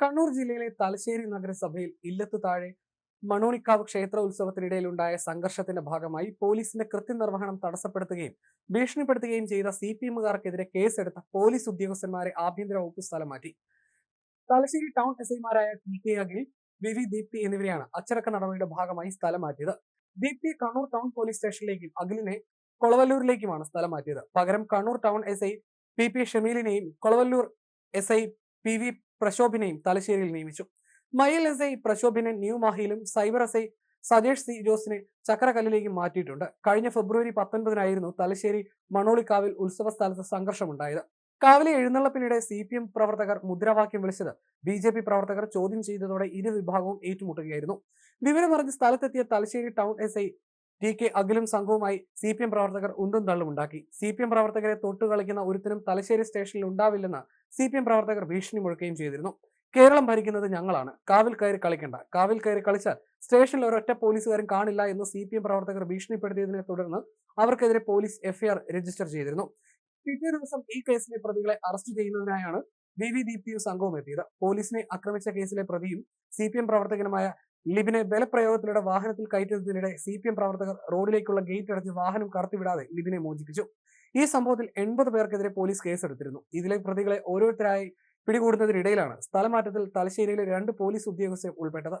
കണ്ണൂർ ജില്ലയിലെ തലശ്ശേരി നഗരസഭയിൽ ഇല്ലത്ത് താഴെ മണോണിക്കാവ് ക്ഷേത്ര ഉത്സവത്തിനിടയിലുണ്ടായ സംഘർഷത്തിന്റെ ഭാഗമായി പോലീസിന്റെ കൃത്യനിർവഹണം തടസ്സപ്പെടുത്തുകയും ഭീഷണിപ്പെടുത്തുകയും ചെയ്ത സി പി എമ്മുകാർക്കെതിരെ കേസെടുത്ത പോലീസ് ഉദ്യോഗസ്ഥന്മാരെ ആഭ്യന്തര വകുപ്പ് സ്ഥലം മാറ്റി. തലശ്ശേരി ടൗൺ എസ് ഐമാരായ T K Akhil V V Deepthi എന്നിവരെയാണ് അച്ചടക്ക നടപടിയുടെ ഭാഗമായി സ്ഥലം മാറ്റിയത്. ദീപ്തി കണ്ണൂർ ടൗൺ പോലീസ് സ്റ്റേഷനിലേക്കും അഖിലിനെ കൊളവല്ലൂരിലേക്കുമാണ് സ്ഥലം മാറ്റിയത്. പകരം Kannur town S I P P ഷമീലിനെയും Kolavallur S I P V പ്രശോഭിനെയും തലശ്ശേരിയിൽ നിയമിച്ചു. മയിൽ എസ് ഐ പ്രശോഭിനെ new മാഹിയിലും cyber S I Sajesh C ജോസിനെ ചക്രകല്ലിലേക്കും മാറ്റിയിട്ടുണ്ട്. കഴിഞ്ഞ ഫെബ്രുവരി പത്തൊൻപതിനായിരുന്നു തലശ്ശേരി മണോളിക്കാവിൽ ഉത്സവ സ്ഥലത്ത് സംഘർഷമുണ്ടായത്. കാവിലെ എഴുന്നള്ളപ്പിനിടെ സി പി എം പ്രവർത്തകർ മുദ്രാവാക്യം വിളിച്ചത് ബി ജെ പി പ്രവർത്തകർ ചോദ്യം ചെയ്തതോടെ ഇരു വിഭാഗവും ഏറ്റുമുട്ടുകയായിരുന്നു. വിവരമറിഞ്ഞ് സ്ഥലത്തെത്തിയ Thalassery town S I T K അഖിലും സംഘവുമായി സി പി എം പ്രവർത്തകർ ഉന്തും തള്ളും ഉണ്ടാക്കി. സി പി എം പ്രവർത്തകരെ തൊട്ടു കളിക്കുന്ന ഒരുത്തനും തലശ്ശേരി സ്റ്റേഷനിൽ ഉണ്ടാവില്ലെന്ന് സി പി എം പ്രവർത്തകർ ഭീഷണി മുഴക്കുകയും ചെയ്തിരുന്നു. കേരളം ഭരിക്കുന്നത് ഞങ്ങളാണ്. കാവിൽ കയറി കളിക്കേണ്ട. കാവിൽ കയറി കളിച്ചാൽ സ്റ്റേഷനിൽ ഒരൊറ്റ പോലീസുകാരൻ കാണില്ല എന്ന് സി പി എം പ്രവർത്തകർ ഭീഷണിപ്പെടുത്തിയതിനെ തുടർന്ന് അവർക്കെതിരെ പോലീസ് എഫ്ഐആർ രജിസ്റ്റർ ചെയ്തിരുന്നു. പിറ്റേ ദിവസം ഈ കേസിലെ പ്രതികളെ അറസ്റ്റ് ചെയ്യുന്നതിനായാണ് വി വി ദീപ്തിയും സംഘവും എത്തിയത്. പോലീസിനെ ആക്രമിച്ച കേസിലെ പ്രതിയും സി പി എം പ്രവർത്തകനുമായ ലിബിനെ ബലപ്രയോഗത്തിലൂടെ വാഹനത്തിൽ കയറ്റുന്നതിനിടെ സി പി എം പ്രവർത്തകർ റോഡിലേക്കുള്ള ഗേറ്റ് അടച്ച് വാഹനം കടത്തിവിടാതെ ലിബിനെ മോചിപ്പിച്ചു. ഈ സംഭവത്തിൽ എൺപത് പേർക്കെതിരെ പോലീസ് കേസെടുത്തിരുന്നു. ഇതിലെ പ്രതികളെ ഓരോരുത്തരായി പിടികൂടുന്നതിനിടയിലാണ് സ്ഥലമാറ്റത്തിൽ തലശ്ശേരിയിലെ രണ്ട് പോലീസ് ഉദ്യോഗസ്ഥർ ഉൾപ്പെട്ടത്.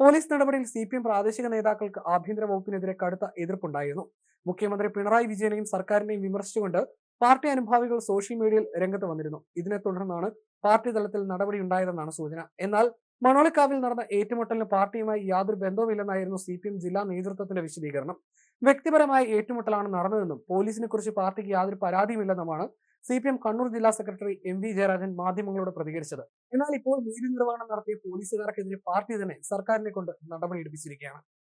പോലീസ് നടപടിയിൽ സി പി എം പ്രാദേശിക നേതാക്കൾക്ക് ആഭ്യന്തര വകുപ്പിനെതിരെ കടുത്ത എതിർപ്പുണ്ടായിരുന്നു. മുഖ്യമന്ത്രി പിണറായി വിജയനെയും സർക്കാരിനെയും വിമർശിച്ചുകൊണ്ട് പാർട്ടി അനുഭാവികൾ സോഷ്യൽ മീഡിയയിൽ രംഗത്ത് വന്നിരുന്നു. ഇതിനെ തുടർന്നാണ് പാർട്ടി തലത്തിൽ നടപടി ഉണ്ടായതെന്നാണ് സൂചന. എന്നാൽ മണോളിക്കാവിൽ നടന്ന ഏറ്റുമുട്ടലിന് പാർട്ടിയുമായി യാതൊരു ബന്ധവുമില്ലെന്നായിരുന്നു സി പി എം ജില്ലാ നേതൃത്വത്തിന്റെ വിശദീകരണം. വ്യക്തിപരമായ ഏറ്റുമുട്ടലാണ് നടന്നതെന്നും പോലീസിനെ കുറിച്ച് പാർട്ടിക്ക് യാതൊരു പരാതിയുമില്ലെന്നുമാണ് സി പി എം കണ്ണൂർ ജില്ലാ സെക്രട്ടറി എം വി ജയരാജൻ മാധ്യമങ്ങളോട് പ്രതികരിച്ചത്. എന്നാൽ ഇപ്പോൾ നീതി നിർവഹണം നടത്തിയ പോലീസുകാർക്കെതിരെ പാർട്ടി തന്നെ സർക്കാരിനെ കൊണ്ട് നടപടിയെടുപ്പിച്ചിരിക്കുകയാണ്